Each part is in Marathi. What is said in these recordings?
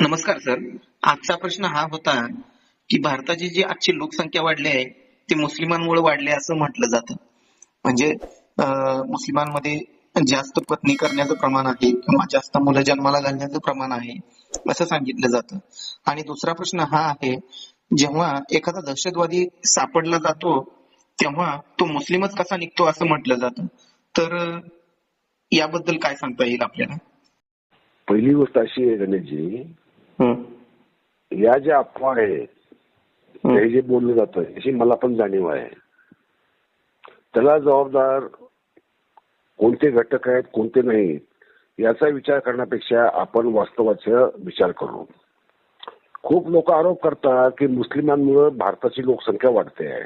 नमस्कार सर. आजचा प्रश्न हा होता की भारताची जी आजची लोकसंख्या वाढली आहे ती मुस्लिमांमुळे वाढली आहे असं म्हटलं जातं. म्हणजे अं, मुस्लिमांमध्ये जास्त पत्नी करण्याचं प्रमाण आहे किंवा जास्त मुलं जन्माला घालण्याचं प्रमाण आहे असं सांगितलं जातं. आणि दुसरा प्रश्न हा आहे जेव्हा एखादा दहशतवादी सापडला जातो तेव्हा तो मुस्लिमच कसा निघतो असं म्हटलं जातं. तर अं, याबद्दल काय सांगता येईल आपल्याला? पहिली गोष्ट अशी आहे गणेशजी या ज्या अफवा आहे हे जे बोललं जातं याची मला पण जाणीव आहे. त्याला जबाबदार कोणते घटक आहेत कोणते नाहीत याचा विचार करण्यापेक्षा आपण वास्तवाचा विचार करू. खूप लोक आरोप करतात की मुस्लिमांमुळे भारताची लोकसंख्या वाढते आहे.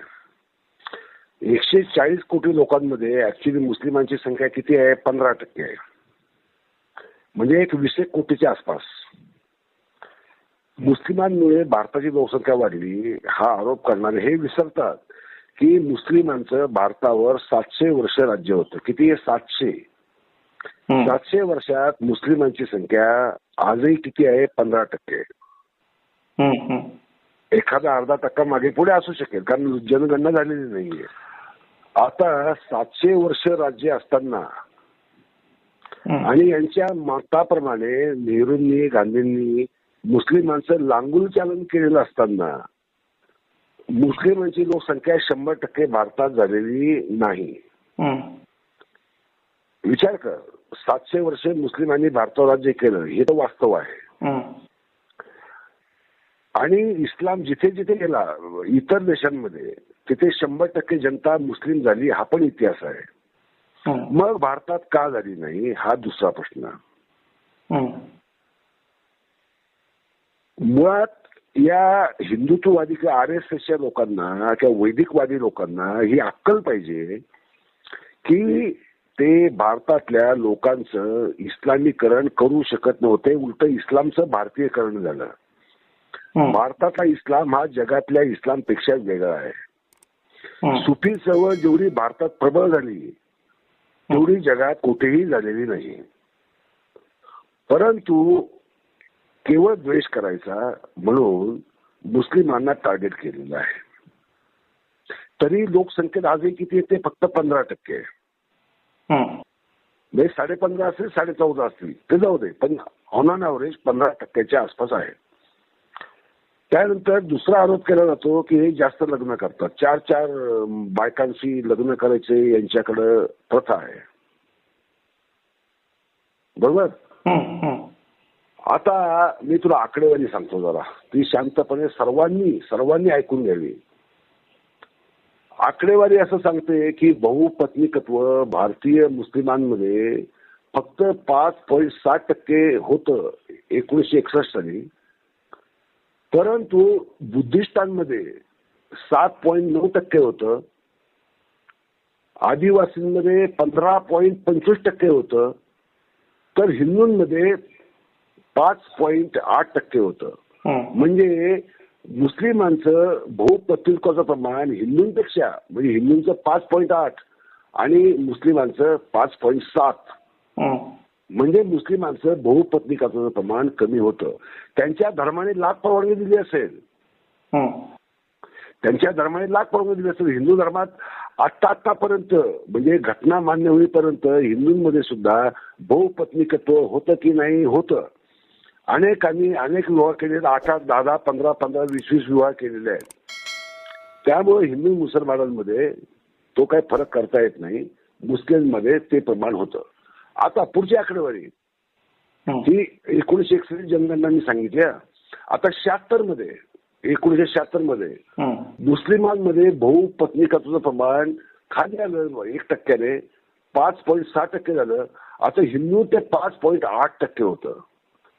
एकशे चाळीस कोटी लोकांमध्ये ऍक्च्युली मुस्लिमांची संख्या किती आहे? पंधरा टक्के आहे. म्हणजे एक वीस एक कोटीच्या आसपास. मुस्लिमांमुळे भारताची लोकसंख्या वाढली हा आरोप करणारे हे विसरतात की मुस्लिमांचं भारतावर सातशे वर्ष राज्य होतं किती आहे सातशे. सातशे वर्षात मुस्लिमांची संख्या आजही किती आहे पंधरा टक्के. एखादा अर्धा टक्का मागे पुढे असू शकेल कारण जनगणना झालेली नाहीये आता सातशे वर्ष राज्य असताना. आणि यांच्या मताप्रमाणे नेहरूंनी गांधींनी मुस्लिमांचं लांगुल चालन केलेलं असताना मुस्लिमांची लोकसंख्या शंभर टक्के भारतात झालेली नाही. विचार कर सातशे वर्ष मुस्लिमांनी भारतावर राज्य केलं हे तर वास्तव आहे. आणि इस्लाम जिथे जिथे गेला इतर देशांमध्ये तिथे शंभर टक्के जनता मुस्लिम झाली हा पण इतिहास आहे. मग भारतात का झाली नाही हा दुसरा प्रश्न. मुळात या हिंदुत्ववादी किंवा आर एस एसच्या लोकांना किंवा वैदिकवादी लोकांना ही अक्कल पाहिजे की ते भारतातल्या लोकांचं इस्लामीकरण करू शकत नव्हते. उलट इस्लामचं भारतीयकरण झालं. भारतातला इस्लाम हा जगातल्या इस्लामपेक्षा वेगळा आहे. सुफी चळवळ जेवढी भारतात प्रबळ झाली तेवढी जगात कुठेही झालेली नाही. परंतु केवळ द्वेष करायचा म्हणून मुस्लिमांना टार्गेट केलेलं आहे. तरी लोकसंख्येत आजही किती येते फक्त पंधरा टक्के आहे. म्हणजे साडे पंधरा असेल साडे चौदा असतील ते जाऊ दे पण ऑन ऑन ॲव्हरेज पंधरा टक्क्याच्या आसपास आहे. त्यानंतर दुसरा आरोप केला जातो की हे जास्त लग्न करतात. चार चार बायकांशी लग्न करायचे यांच्याकडे प्रथा आहे. बरोबर. आता मी तुला आकडेवारी सांगतो जरा. ती शांतपणे सर्वांनी सर्वांनी ऐकून घ्यावी. आकडेवारी असं सांगते की बहुपत्नीकत्व भारतीय मुस्लिमांमध्ये फक्त पाच पॉईंट सात टक्के होतं एकोणीसशे एकसष्ट साली. परंतु बुद्धिस्टांमध्ये सात पॉईंट नऊ टक्के होतं. आदिवासींमध्ये पंधरा पॉईंट पंचवीस टक्के होतं. तर हिंदूंमध्ये पाच पॉईंट आठ टक्के होतं. म्हणजे मुस्लिमांचं बहुपत्रिकाचं प्रमाण हिंदूंपेक्षा म्हणजे हिंदूंचं पाच पॉईंट आठ आणि मुस्लिमांचं पाच पॉईंट सात. म्हणजे मुस्लिमांचं बहुपत्निकाचं प्रमाण कमी होतं त्यांच्या धर्माने लाख परवानगी दिली असेल. त्यांच्या धर्माने लाख परवानगी दिली असेल हिंदू धर्मात आत्ता आत्तापर्यंत म्हणजे घटना मान्य होईपर्यंत हिंदूंमध्ये सुद्धा बहुपत्निकत्व होतं की नाही होतं अनेकांनी अनेक विवाह केलेले आठ आठ दहा दहा पंधरा पंधरा वीस वीस विवाह केलेले आहेत. त्यामुळे हिंदू मुसलमानांमध्ये तो काही फरक करता येत नाही. मुस्लिममध्ये ते प्रमाण होतं. आता पुढची आकडेवारी. ही. एकोणीशे एकसष्ट जनगणना मी सांगितली हा. आता शहात्तरमध्ये एकोणीशे शहात्तरमध्ये. मुस्लिमांमध्ये बहुपत्निकत्वाचं प्रमाण खाली आलं एक टक्क्याने पाच पॉईंट सहा टक्के झालं. आता हिंदू ते पाच पॉईंट आठ टक्के होतं.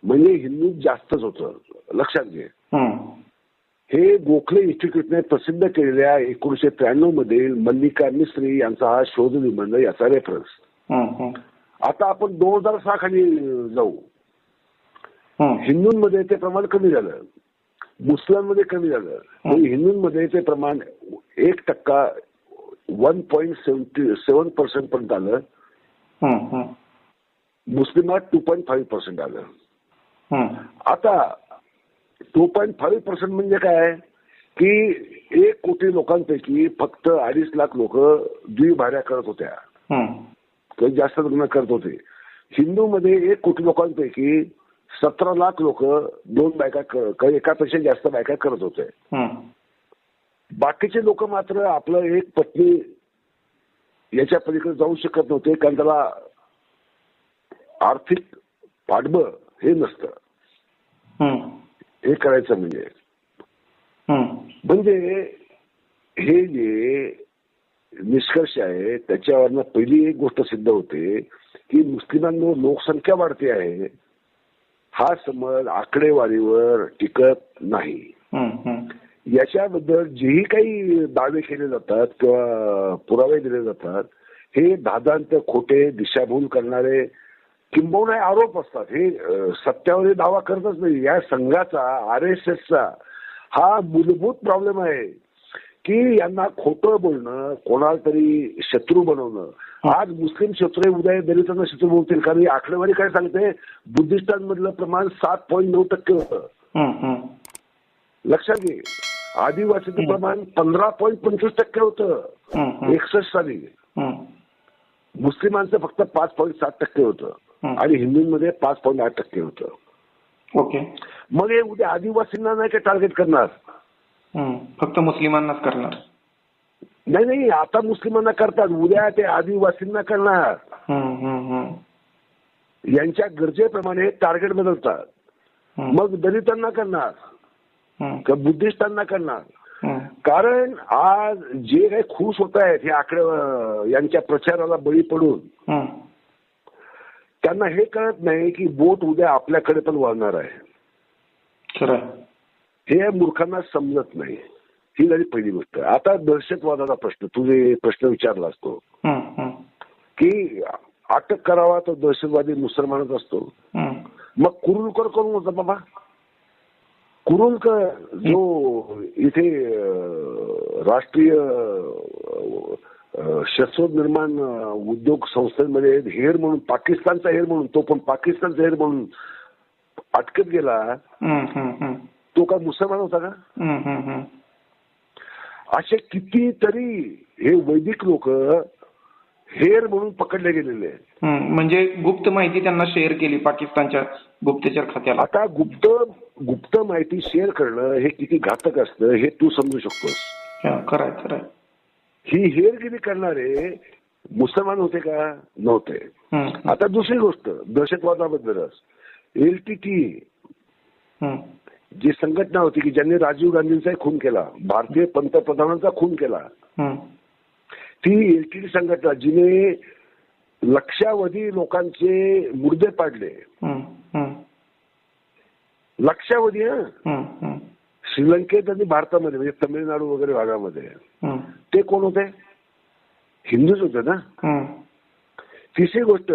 म्हणजे हिंदू जास्तच होतं लक्षात घे. हे गोखले इन्स्टिट्यूटने प्रसिद्ध केलेल्या एकोणीशे त्र्याण्णव मधील मल्लिका मिस्त्री यांचा हा शोध निबंध याचा रेफरन्स. आता आपण दोन हजार सहा खाली जाऊ. हिंदूंमध्ये ते प्रमाण कमी झालं मुस्लिमांमध्ये कमी झालं म्हणजे हिंदूंमध्ये ते प्रमाण एक टक्का one point seventy seven percent पर्यंत आलं. मुस्लिमात टू पॉईंट फाईव्ह पर्सेंट आलं. आता टू पॉईंट फाईव्ह पर्सेंट म्हणजे काय की एक कोटी लोकांपैकी फक्त अडीच लाख लोक द्विभार्या करत होत्या. किंवा जास्त लग्न करत होते. हिंदूमध्ये एक कोटी लोकांपैकी सतरा लाख लोक दोन बायका क- क- एकापेक्षा जास्त बायका करत होते. बाकीचे लोक मात्र आपलं एक पत्नी याच्या पलीकडे जाऊ शकत नव्हते कारण त्याला आर्थिक पाठबळ हे नसतं. हे करायचं म्हणजे. म्हणजे हे जे निष्कर्ष आहे त्याच्यावरनं पहिली एक गोष्ट सिद्ध होते की मुस्लिमांवर लोकसंख्या वाढते आहे हा समज आकडेवारीवर टिकत नाही. याच्याबद्दल जेही काही दावे केले जातात किंवा पुरावे दिले जातात हे दादांत खोटे दिशाभूल करणारे किंबहुना आरोप असतात. हे सत्यावर हे दावा करतच नाही. या संघाचा आर एस एसचा हा मूलभूत प्रॉब्लेम आहे की यांना खोटं बोलणं कोणाला तरी शत्रू बनवणं. आज मुस्लिम शत्रू उद्या दलितांना शत्रू बोलतील कारण आकडेवारी काय सांगते? बुद्धिस्टांमधलं प्रमाण सात पॉईंट नऊ टक्के होतं. लक्षात घे. आदिवासीचं प्रमाण पंधरा पॉईंट पंचवीस टक्के होतं. एकसष्ट साली. मुस्लिमांचं फक्त पाच पॉईंट सात टक्के होतं. आणि हिंदूंमध्ये पाच पॉईंट आठ टक्के होतं ओके मग हे उद्या आदिवासींना नाही का टार्गेट करणार. फक्त मुस्लिमांनाच करणार नाही नाही आता मुस्लिमांना करतात उद्या ते आदिवासींना करणार. यांच्या गरजेप्रमाणे टार्गेट बदलतात. मग दलितांना करणार. किंवा बुद्धिस्टांना करणार. कारण आज जे काही खुश होत आहेत हे आकडे यांच्या प्रचाराला बळी पडून. त्यांना हे कळत नाही की बोट उद्या आपल्याकडे पण वळणार आहे. खरं. हे मूर्खांना समजत नाही. ही झाली पहिली गोष्ट. आता दहशतवादाचा प्रश्न तुझे प्रश्न विचारला असतो. की अटक करावा तो दहशतवादी मुसलमानच असतो. मग कुरुलकर कोण होता बाबा? कुरुलकर जो इथे राष्ट्रीय अं, शस्त्र निर्माण उद्योग संस्थेमध्ये हेर म्हणून पाकिस्तानचा हेर म्हणून तो पण पाकिस्तानचा हेर म्हणून अटकेत गेला. तो काय मुसलमान होता का. असे कितीतरी हे वैदिक लोक हेर म्हणून पकडले गेलेले. म्हणजे गुप्त माहिती त्यांना शेअर केली पाकिस्तानच्या गुप्तचर खात्याला आता गुप्त गुप्त माहिती शेअर करणं हे किती घातक असतं हे तू समजू शकतोस खरंय खरंय ही हेरगिरी करणारे मुसलमान होते का नव्हते. आता दुसरी गोष्ट दहशतवादाबद्दलच एल टी टी. जी संघटना होती की ज्यांनी राजीव गांधींचाही खून केला भारतीय पंतप्रधानांचा खून केला. ती एल टी टी संघटना जिने लक्षावधी लोकांचे मुर्दे पाडले. लक्षावधी हा. श्रीलंकेत आणि भारतामध्ये म्हणजे तमिळनाडू वगैरे भागामध्ये. ते कोण होते हिंदूच होते ना. तिसरी गोष्ट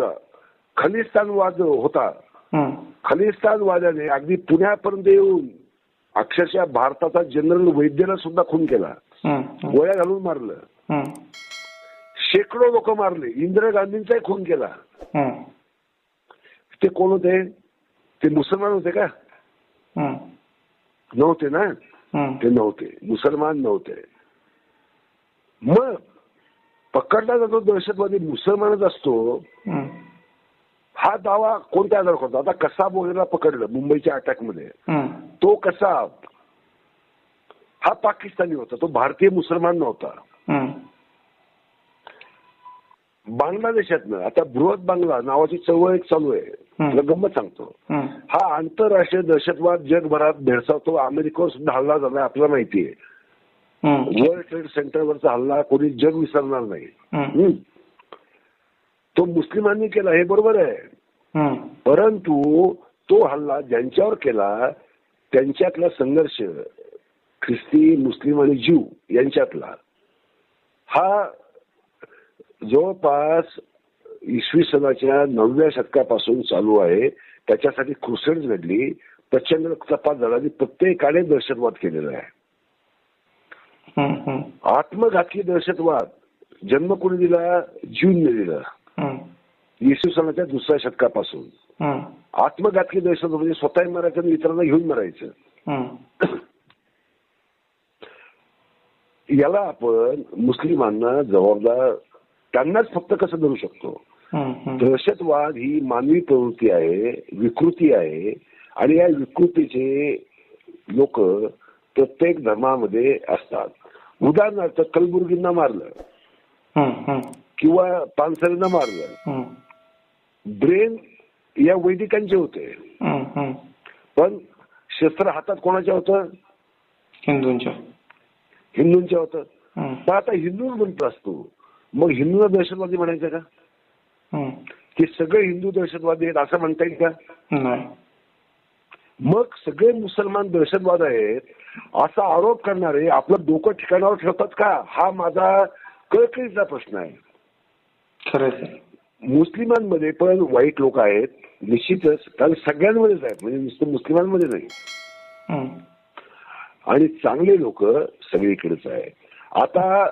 खलिस्तान वाद होता हम्म. खलिस्तान वाद्याने अगदी पुण्यापर्यंत येऊन अक्षरशः भारताचा जनरल वैद्यला सुद्धा खून केला. गोळ्या घालून मारलं. शेकडो लोक मारले इंदिरा गांधींचाही खून केला. ते कोण होते ते मुसलमान होते का. नव्हते ना. ते नव्हते मुसलमान नव्हते मग पकडला जातो दहशतवादी मुसलमानच असतो. हा दावा कोणत्या आधार करतो आता कसाब वगैरे पकडलं मुंबईच्या अटॅकमध्ये. तो कसाब हा पाकिस्तानी होता तो भारतीय मुसलमान नव्हता. बांगलादेशातनं आता बृहत बांगला नावाची चळवळ एक चालू आहे. तुला गंमत सांगतो. हा आंतरराष्ट्रीय दहशतवाद जगभरात भेडसावतो अमेरिकेवर सुद्धा हल्ला झालाय आपल्याला माहिती आहे हम्म. वर्ल्ड ट्रेड सेंटरवरचा हल्ला कोणी जग विसरणार नाही. तो मुस्लिमांनी केला हे बरोबर आहे हम्म. परंतु तो हल्ला ज्यांच्यावर केला त्यांच्यातला संघर्ष ख्रिस्ती मुस्लिम आणि ज्यू यांच्यातला हा जवळपास इसवी सनाच्या नवव्या शतकापासून चालू आहे त्याच्यासाठी क्रुसेड घडली प्रचंड तपास झाला आणि प्रत्येकाने दहशतवाद केलेला आहे. आत्मघातकी दहशतवाद. जन्म कोणी दिला ज्यूंनी दिला. इसवी सनाच्या दुसऱ्या शतकापासून. आत्मघातकी दहशतवाद म्हणजे स्वतः मरायचं आणि इतरांना घेऊन मरायचं. याला आपण मुस्लिमांना जबाबदार त्यांनाच फक्त कसं धरू शकतो. दहशतवाद ही मानवी प्रवृत्ती आहे विकृती आहे. आणि या विकृतीचे लोक प्रत्येक धर्मामध्ये असतात. उदाहरणार्थ कलबुर्गींना मारलं. किंवा पानसरेंना मारलं. ब्रेन या वैदिकांचे होते. पण शस्त्र हातात कोणाच्या होतं हिंदूंच्या हिंदूंच्या होतं. पण आता हिंदू म्हणतो असतो मग हिंदूंना दहशतवादी म्हणायचं का. की सगळे हिंदू दहशतवादी आहेत असं म्हणता येईल का नाही मग सगळे मुसलमान दहशतवाद आहेत. असा आरोप करणारे आपलं डोकं ठिकाणावर ठेवतात का? हा माझा कळकळीचा प्रश्न आहे. खरंच मुस्लिमांमध्ये पण वाईट लोक आहेत निश्चितच. कारण सगळ्यांमध्येच आहेत म्हणजे नुसतं मुस्लिमांमध्ये नाही. आणि चांगले लोक सगळीकडेच आहे आता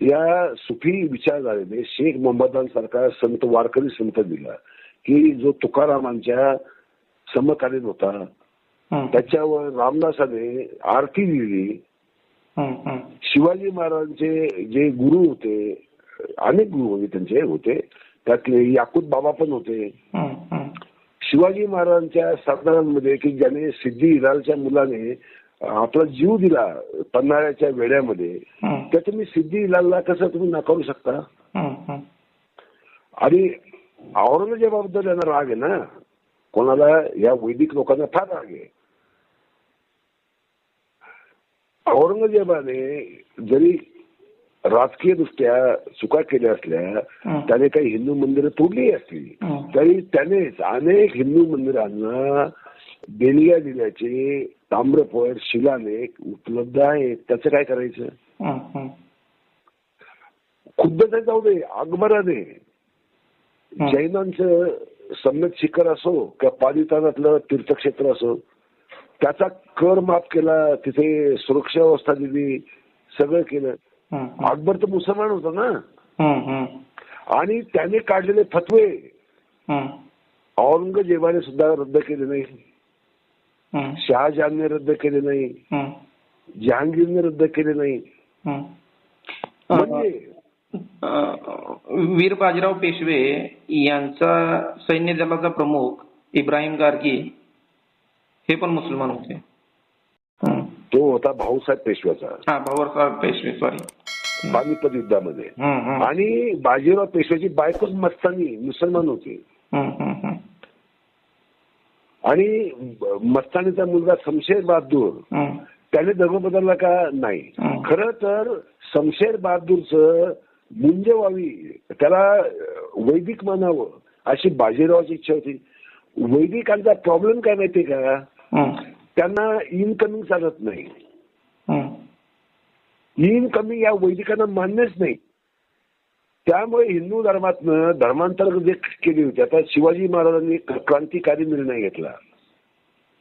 या सुफी विचारधारेने शेख मोहम्मदांसारखा संत वारकरी संत दिला की जो तुकारामांच्या समकालीन होता. त्याच्यावर रामदासाने आरती लिहिली. शिवाजी महाराजांचे जे गुरु होते अनेक गुरु म्हणजे त्यांचे होते त्यातले याकूत बाबा पण होते. शिवाजी महाराजांच्या सरदारांमध्ये की ज्याने सिद्धी हिलालच्या मुलाने आपला जीव दिला पन्हाळ्याच्या वेड्यामध्ये. तर तुम्ही सिद्धी हिलालला कसं तुम्ही नाकारू शकता. आणि औरंगजेबाबद्दल यांना राग आहे ना कोणाला या वैदिक लोकांना फार राग आहे औरंगजेबाने जरी राजकीय दृष्ट्या चुका केल्या असल्या. त्याने काही हिंदू मंदिरं तोडली असली. तरी त्यानेच अनेक हिंदू मंदिरांना देणग्या दिल्याचे ताम्रपट शिलालेख उपलब्ध आहेत त्याचं काय करायचं. खुद्द ते जाऊ दे अकबराने. जैनांचं सम्यक शिखर असो किंवा पालितानातलं तीर्थक्षेत्र असो त्याचा कर माफ केला तिथे सुरक्षा व्यवस्था दिली सगळं केलं. अकबर तर मुसलमान होता ना. आणि त्याने काढलेले फतवे. औरंगजेबाने सुद्धा रद्द केले नाही. शहाजहानने रद्द केले नाही. जहांगीरने रद्द केले नाही. म्हणजे वीर बाजीराव पेशवे यांचा सैन्य दलाचा प्रमुख इब्राहिम गार्गी हे पण मुसलमान होते. तो होता भाऊसाहेब पेशव्याचा हा भाऊसाहेब पेशवे सॉरी पानिपत युद्धामध्ये. आणि बाजीराव पेशव्याची बायकोच मस्तानी मुसलमान होती. आणि मस्तानीचा मुलगा शमशेर बहादूर. त्याने धर्म बदलला का नाही. खर तर शमशेर बहादूरचं मुंजे व्हावी त्याला वैदिक मानावं अशी बाजीरावाची इच्छा होती वैदिकांचा प्रॉब्लेम काय माहितीये का. त्यांना इनकमिंग चालत नाही. इनकमिंग या वैदिकांना मान्यच नाही. त्यामुळे हिंदू धर्मातनं धर्मांतर जे केली होती आता शिवाजी महाराजांनी क्रांतिकारी निर्णय घेतला.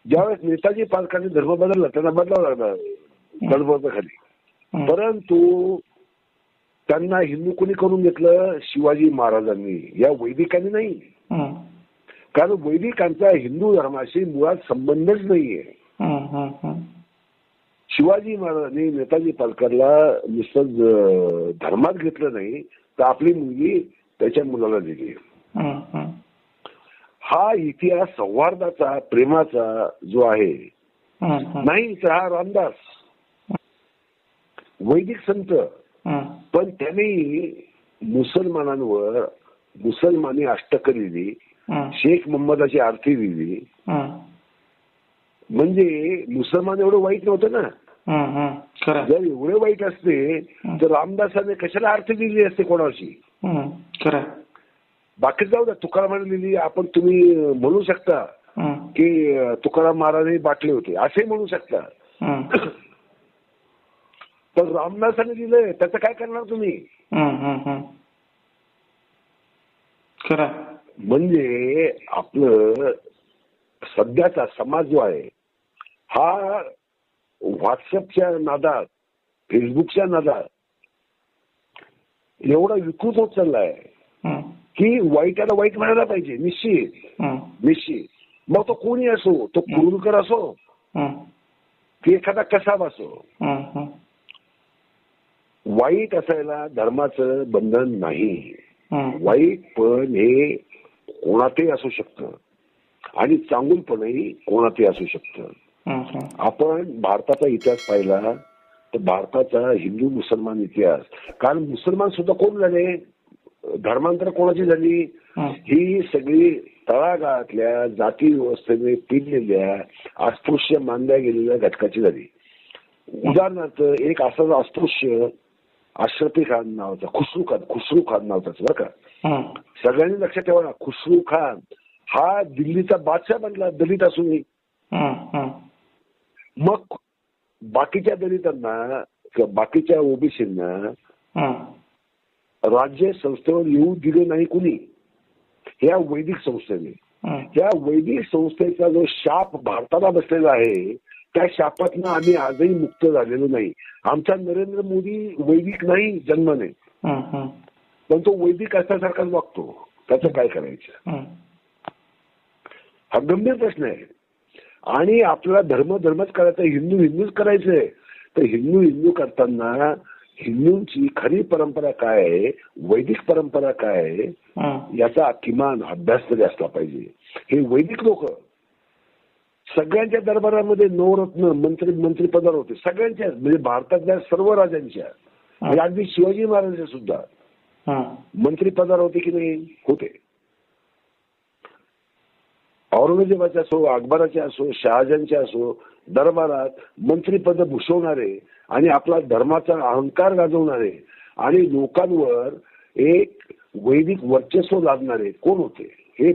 ज्यावेळेस नेताजी पालकांनी धर्म बदलला त्यांना बदलावं लागला खाली. परंतु त्यांना हिंदू कोणी करून घेतलं? शिवाजी महाराजांनी. या वैदिकांनी नाही. कारण वैदिकांचा हिंदू धर्माशी मुळात संबंधच नाहीये. शिवाजी महाराजांनी नेताजी पालकरला नुसतं धर्मात घेतलं नाही तर आपली मुलगी त्याच्या मुलाला दिली. हा इतिहास सौहार्दाचा प्रेमाचा जो आहे. नाही तर हा रामदास वैदिक संत. पण त्यांनी मुसलमानांवर मुसलमानी अष्टक लिहिली शेख मोहम्मदाची आरती लिहिली हम्म. म्हणजे मुसलमान एवढं वाईट नव्हतं ना? जर एवढे वाईट असते तर रामदासाने कशाला आरती लिहिली असते. खरं. बाकी जाऊ द्या तुकारामाने लिहिली आपण तुम्ही म्हणू शकता. की तुकाराम महाराज बाटले होते. असे म्हणू शकता. पण रामदासाने लिहिलंय त्याचं काय करणार तुम्ही. खरं. म्हणजे आपलं सध्याचा समाज जो आहे हा व्हॉट्सअपच्या नादात फेसबुकच्या नादात एवढा विकृत होत चाललाय. की वाईटाला वाईट म्हणायला पाहिजे निश्चित. निश्चित मग तो कोणी असो तो कुरुलकर असो. की एखादा कसा असो. वाईट असायला धर्माचं बंधन नाही. वाईट पण हे कोणातही असू शकतं. आणि चांगुलपणही कोणातही असू शकतं. आपण भारताचा इतिहास पाहिला तर भारताचा हिंदू मुसलमान इतिहास. कारण मुसलमान सुद्धा कोण झाले? धर्मांतर कोणाची झाली? हं. सगळी तळागाळातल्या जाती व्यवस्थेने पिडलेल्या अस्पृश्य मानल्या गेलेल्या घटकाची झाली. उदाहरणार्थ एक असाच अस्पृश्य अशरफी खान नावाचा खुसरू खान खुसरू खान नावाचाच बरं का. सगळ्यांनी लक्षात ठेवा ना खुसरू खान हा दिल्लीचा बादशाह बनला दलित असूनही हं, हं. मग बाकीच्या दलितांना किंवा बाकीच्या ओबीसींना हं. राज्य संस्थेवर येऊ दिले नाही कुणी या वैदिक संस्थेने. त्या वैदिक संस्थेचा जो शाप भारताला बसलेला आहे त्या शापातनं आम्ही आजही मुक्त झालेलो नाही. आमचा नरेंद्र मोदी वैदिक नाही जन्माने हं, हं. पण तो वैदिक असल्यासारखाच वागतो. त्याचं काय करायचं? हं. गंभीर प्रश्न आहे. आणि आपल्याला धर्म धर्मच करायचा हिंदू हिंदूच करायचंय. तर हिंदू हिंदू करताना हिंदूंची खरी परंपरा काय आहे? वैदिक परंपरा काय आहे? हं. याचा किमान अभ्यास तरी असला पाहिजे. हे वैदिक लोक सगळ्यांच्या दरबारामध्ये नवरत्न मंत्री मंत्रिपदावर होते. सगळ्यांच्या म्हणजे भारतातल्या सर्व राजांच्या. म्हणजे अगदी शिवाजी महाराजांच्या सुद्धा. हं. मंत्रिपदावर होते की नाही? होते. औरंगजेबाचे असो अकबराचे असो शहाजहानचे असो दरबारात मंत्रिपद भूषवणारे आणि आपला धर्माचा अहंकार गाजवणारे आणि लोकांवर एक वैदिक वर्चस्व लादणारे कोण होते? हे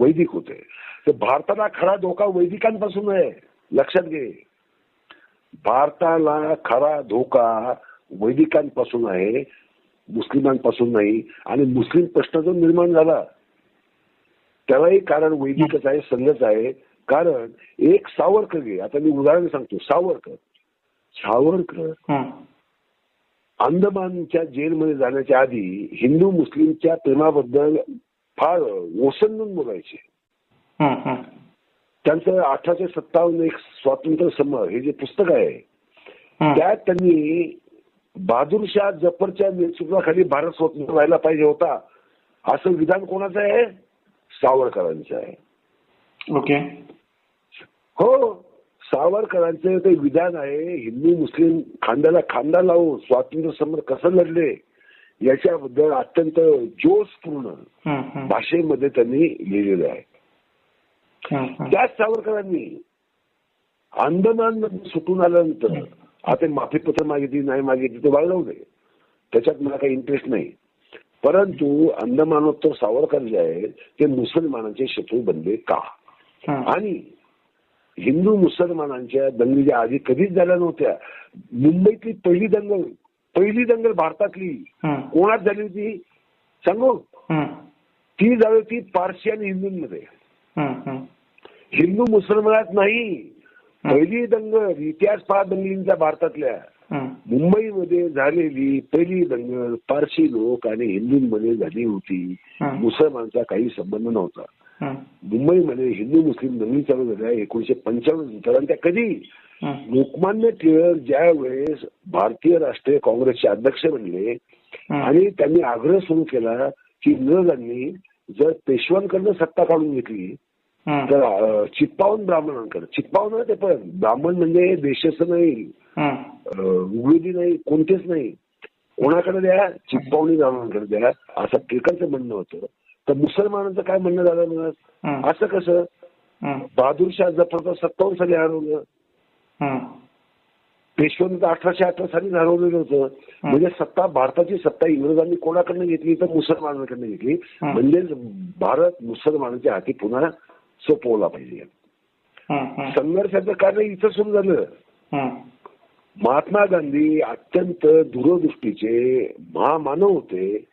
वैदिक होते. तर भारताला खरा धोका वैदिकांपासून आहे. लक्षात घे. भारताला खरा धोका वैदिकांपासून आहे मुस्लिमांपासून नाही आणि मुस्लिम प्रश्न जो निर्माण झाला त्यालाही कारण वैदिकच आहे संघच आहे. कारण एक सावरकर घे. आता मी उदाहरण सांगतो. सावरकर. सावरकर. अंदमानच्या जेलमध्ये जाण्याच्या आधी हिंदू मुस्लिमच्या प्रेमाबद्दल फार ओसंडून बोलायचे. त्यांचं अठराशे सत्तावन्न एक स्वातंत्र्य समर हे जे पुस्तक आहे. त्यात त्यांनी बहादूरशाह जफरच्या नेतृत्वाखाली भारत स्वतंत्र व्हायला पाहिजे होता असं विधान कोणाचं आहे सावरकरांचं आहे ओके हो सावरकरांचं ते विधान आहे हिंदू मुस्लिम खांद्याला खांदा लावून स्वातंत्र्य समर कसं लढले याच्याबद्दल अत्यंत जोशपूर्ण. भाषेमध्ये त्यांनी लिहिलेलं आहे. त्याच सावरकरांनी अंदमान सुटून आल्यानंतर आता माफीपत्र मागितली नाही मागितली ते नये त्याच्यात मला काही इंटरेस्ट नाही परंतु अंदमानोत्तर सावरकर जे आहेत ते मुसलमानांचे शत्रू बनले का. आणि हिंदू मुसलमानांच्या दंगलीच्या आधी कधीच झाल्या नव्हत्या मुंबईतली पहिली दंगल पहिली दंगल भारतातली. कोणात झाली होती सांगू. ती झाली होती पारशी आणि हिंदूंमध्ये. हिंदू मुसलमानात नाही पहिली दंगल इतिहास पहा दंगलींचा भारतातल्या. मुंबईमध्ये झालेली पहिली दंगल पारशी लोक आणि हिंदूंमध्ये झाली होती. मुसलमानचा काही संबंध नव्हता. मुंबईमध्ये हिंदू मुस्लिम दंगली चालू झाल्या एकोणीशे पंचावन्न नंतर आणि त्या कधी. लोकमान्य टिळक ज्या वेळेस भारतीय राष्ट्रीय काँग्रेसचे अध्यक्ष बनले. आणि त्यांनी आग्रह सुरू केला की इंग्रजांनी जर पेशव्यांकडनं सत्ता काढून घेतली. तर चित्पावन ब्राह्मणांकडे. चित्पावन ते पण. ब्राह्मण म्हणजे देशाचं नाही. उघडी नाही कोणतेच नाही. कोणाकडे द्या चित्पावणी ब्राह्मणांकडे द्या. असं टिळकांचं म्हणणं होतं. तर मुसलमानांचं काय म्हणणं झालं मग. असं कसं. बहादूरशाह जफरचं सत्तावन्न साली हरवलं. पेशव्यांचं अठराशे अठरा साली हरवलेलं होतं. म्हणजे सत्ता भारताची सत्ता इंग्रजांनी कोणाकडनं घेतली तर मुसलमानांकडनं घेतली. म्हणजेच भारत मुसलमानांच्या हाती पुन्हा सोपवला पाहिजे. संघर्षाचं कार्य इथं सुरू झालं. महात्मा गांधी अत्यंत दूरदृष्टीचे महामानव होते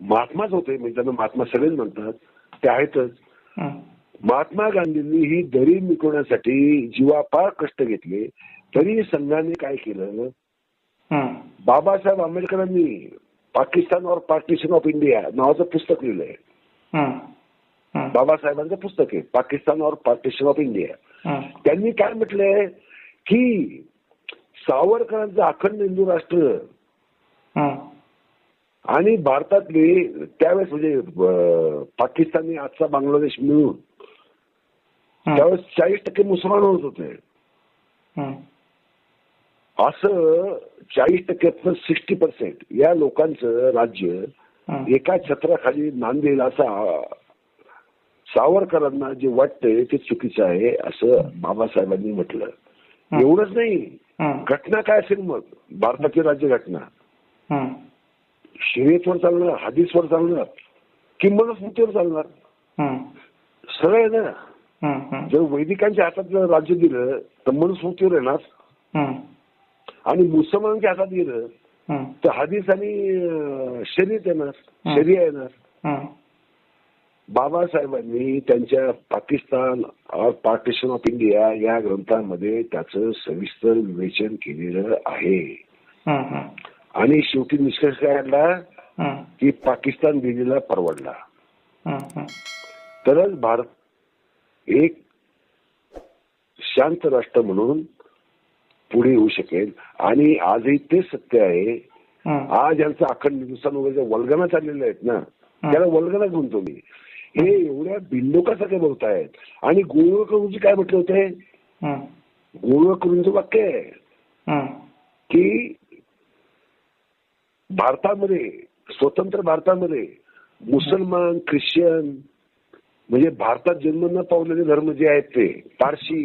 महात्माच होते म्हणजे त्यांना महात्मा सगळेच म्हणतात ते आहेतच हं. महात्मा गांधींनी ही दरी मिटवण्यासाठी जीवापार कष्ट घेतले तरी संघाने काय केलं. बाबासाहेब आंबेडकरांनी पाकिस्तान और पार्टिशन ऑफ इंडिया नावाचं पुस्तक लिहिलंय. बाबासाहेबांचं पुस्तक आहे पाकिस्तान और पार्टिशन ऑफ इंडिया. त्यांनी काय म्हटलंय की सावरकरांचं अखंड हिंदू राष्ट्र. आणि भारतातले त्यावेळेस म्हणजे अं, पाकिस्तानने आजचा बांगलादेश मिळून. त्यावेळेस चाळीस टक्के मुसलमान होत होते. असं चाळीस टक्क्यातलं सिक्स्टी पर्सेंट या लोकांचं राज्य. एका छत्राखाली नांदेल असा सावरकरांना जे वाटतंय ते चुकीचं आहे असं बाबासाहेबांनी म्हटलं. एवढंच नाही. घटना काय असेल मग भारताची राज्यघटना हम्म. शर्यतवर चालणार हदीसवर चालणार की मनुस्मृतीवर चालणार. सरळ आहे ना. जर वैदिकांच्या हातात जर राज्य दिलं तर मनुस्मृतीवर येणार. आणि मुसलमानांच्या हातात गेलं. तर हदीस आणि शर्यत येणार. शरिया येणार. बाबासाहेबांनी त्यांच्या पाकिस्तान और पार्टिशन ऑफ इंडिया या ग्रंथामध्ये त्याचं सविस्तर विवेचन केलेलं आहे. आणि शेवटी निष्कर्ष काय आणला. की पाकिस्तान दिलेला परवडला. तरच भारत एक शांत राष्ट्र म्हणून पुढे येऊ शकेल आणि आजही तेच सत्य आहे. आज यांचं अखंड हिंदुस्थान वगैरे वल्गना चाललेल्या आहेत ना त्याला वल्गना म्हणतो मी हे एवढ्या बिंदोकासारखे बोलतायत आणि गोळकरूंची काय म्हटलं होते. गोळकरूंचं वाक्य आहे. की भारतामध्ये स्वतंत्र भारतामध्ये मुसलमान ख्रिश्चन म्हणजे भारतात जन्म न पावलेले धर्म जे आहेत ते पारशी.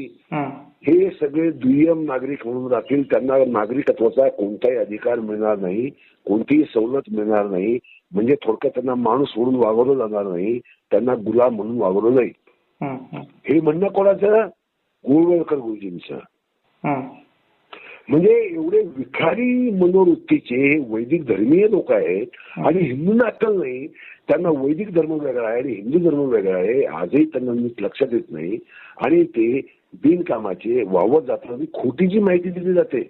हे सगळे दुय्यम नागरिक म्हणून राहतील त्यांना नागरिकत्वाचा कोणताही अधिकार मिळणार नाही कोणतीही सवलत मिळणार नाही म्हणजे थोडक्यात त्यांना माणूस म्हणून वागवलं जाणार नाही त्यांना गुलाम म्हणून वागवलं जाईल. हे म्हणणं कोणाचं? गोळवळकर गुरुजींचं. म्हणजे एवढे विखारी मनोवृत्तीचे वैदिक धर्मीय लोक आहेत आणि हिंदूंना अक्कल नाही त्यांना वैदिक धर्म वेगळा आहे आणि हिंदू धर्म वेगळा आहे आजही त्यांना नीट लक्षात येत नाही. आणि ते बिनकामाचे वावत जातात आणि खोटी जी माहिती दिली जाते.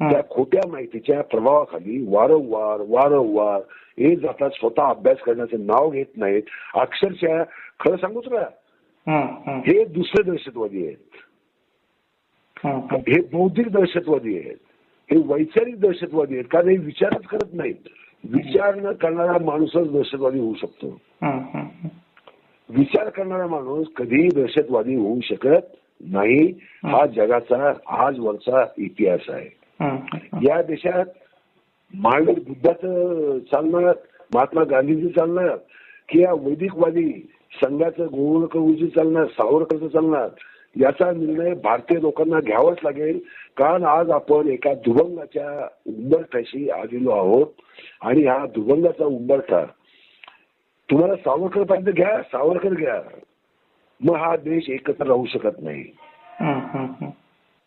त्या खोट्या माहितीच्या प्रभावाखाली वारंवार वारंवार हे जातात स्वतः अभ्यास करण्याचं नाव घेत नाहीत अक्षरशः खरं सांगू तुला हम्म. हम्म. हे दुसरे दहशतवादी आहेत. हे बौद्धिक दहशतवादी आहेत हे वैचारिक दहशतवादी आहेत कारण हे विचारच करत नाहीत विचार न करणारा माणूसच दहशतवादी होऊ शकतो. विचार करणारा माणूस कधीही दहशतवादी होऊ शकत नाही हा जगाचा आजवरचा इतिहास आहे. या देशात महावीर बुद्धाचं चालणार महात्मा गांधीजी चालणार की या वैदिकवादी संघाचं गोवळकरूजी चालणार सावरकरचं चालणार याचा निर्णय भारतीय लोकांना घ्यावाच लागेल. कारण आज आपण एका दुभंगाच्या उंबरठ्याशी आलेलो आहोत आणि हा दुभंगाचा उंबरठा. तुम्हाला सावरकर पाहिजे घ्या सावरकर घ्या. मग हा देश एकत्र राहू शकत नाही.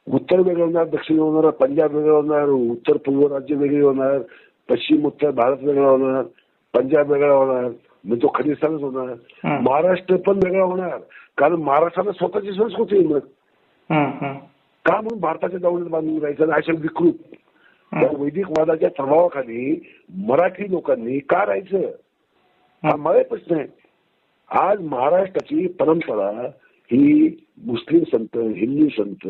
उत्तर वेगळं होणार दक्षिण होणार पंजाब वेगळं होणार उत्तर पूर्व राज्य वेगळी होणार पश्चिम उत्तर भारत वेगळा होणार पंजाब वेगळा होणार म्हणजे तो खलिस्तानच होणार. महाराष्ट्र पण वेगळा होणार कारण महाराष्ट्राला स्वतःची संस्कृती आहे मग. का म्हणून भारताच्या दौलत बांधून राहायचं? अशा विकृत. त्या. वैदिक वादाच्या प्रभावाखाली मराठी लोकांनी का राहायचं? हा मला प्रश्न आहे. आज महाराष्ट्राची परंपरा ही मुस्लिम संत हिंदू संत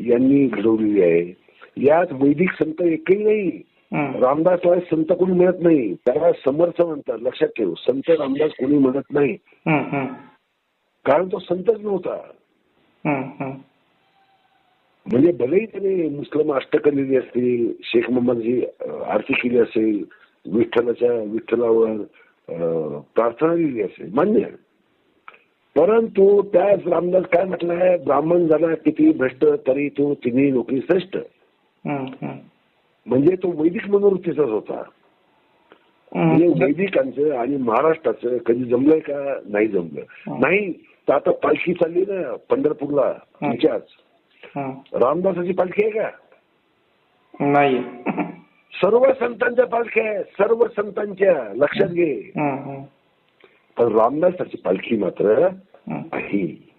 यांनी घडवलेली आहे यात वैदिक संत एकही नाही. रामदास संत कोणी म्हणत नाही त्याला समर्थ म्हणतात लक्षात ठेव संत रामदास कोणी म्हणत नाही. कारण तो संतच नव्हता. म्हणजे भलेही त्याने मुस्लिम अष्टक लिहिली असतील शेख मोहम्मदजी अं, आरती केली असेल विठ्ठलाच्या विठ्ठलावर प्रार्थना लिहिली असेल मान्य. परंतु त्याच रामदास काय म्हटलंय ब्राह्मण झाला किती भ्रष्ट तरी तो तिन्ही लोकी श्रेष्ठ. म्हणजे तो वैदिक मनोवृत्तीचाच होता. म्हणजे. वैदिकांचं आणि महाराष्ट्राचं कधी जमलंय का? नाही जमलं. नाही तर आता पालखी चालली ना पंढरपूरला तुमच्याच हम्म. रामदासाची पालखी आहे का? नाही. सर्व संतांच्या पालख्या सर्व संतांच्या. लक्षात घे. पण रामदासाची पालखी मात्र. आहे.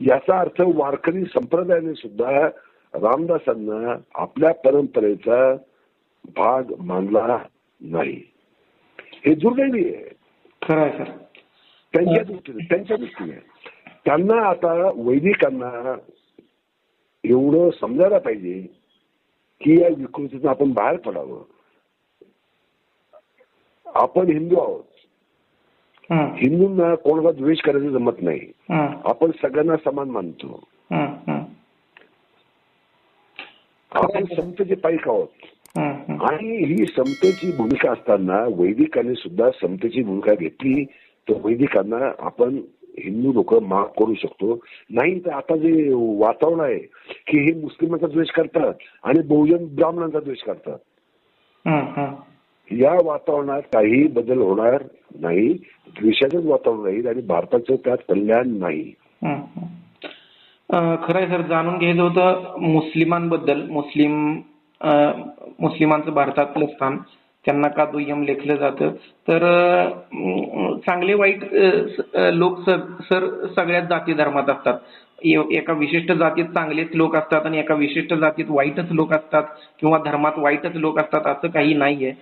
याचा अर्थ वारकरी संप्रदायाने सुद्धा रामदासांना आपल्या परंपरेचा भाग मानला नाही. हे दुर्दैवी आहे. खरं आहे सर त्यांच्या दृष्टीने त्यांच्या दृष्टीने. त्यांना आता वैदिकांना एवढं समजायला पाहिजे की या विकृतीतून आपण बाहेर पडावं. आपण हिंदू आहोत. हिंदूंना कोणाला द्वेष करायचं जमत नाही. आपण सगळ्यांना समान मानतो. आपण समतेचे पाईक आहोत. आणि ही समतेची भूमिका असताना वैदिकांनी सुद्धा समतेची भूमिका घेतली. तर वैदिकांना आपण हिंदू लोक माफ करू शकतो. नाही तर आता जे वातावरण आहे की हे मुस्लिमांचा द्वेष करतात आणि बहुजन ब्राह्मणांचा द्वेष करतात. या वातावरणात काही बदल होणार नाही द्वेषाचंच वातावरण राहील आणि भारताचं त्यात कल्याण नाही. खरंय आहे सर जाणून घ्यायचं होतं मुस्लिमांबद्दल. मुस्लिम मुस्लिमांचं भारतातलं स्थान त्यांना का दुय्यम लेखलं जातं? तर चांगले वाईट लोक सर सर सगळ्याच जाती धर्मात असतात. एका विशिष्ट जातीत चांगलेच लोक असतात आणि एका विशिष्ट जातीत वाईटच लोक असतात किंवा धर्मात वाईटच लोक असतात असं काही नाहीये.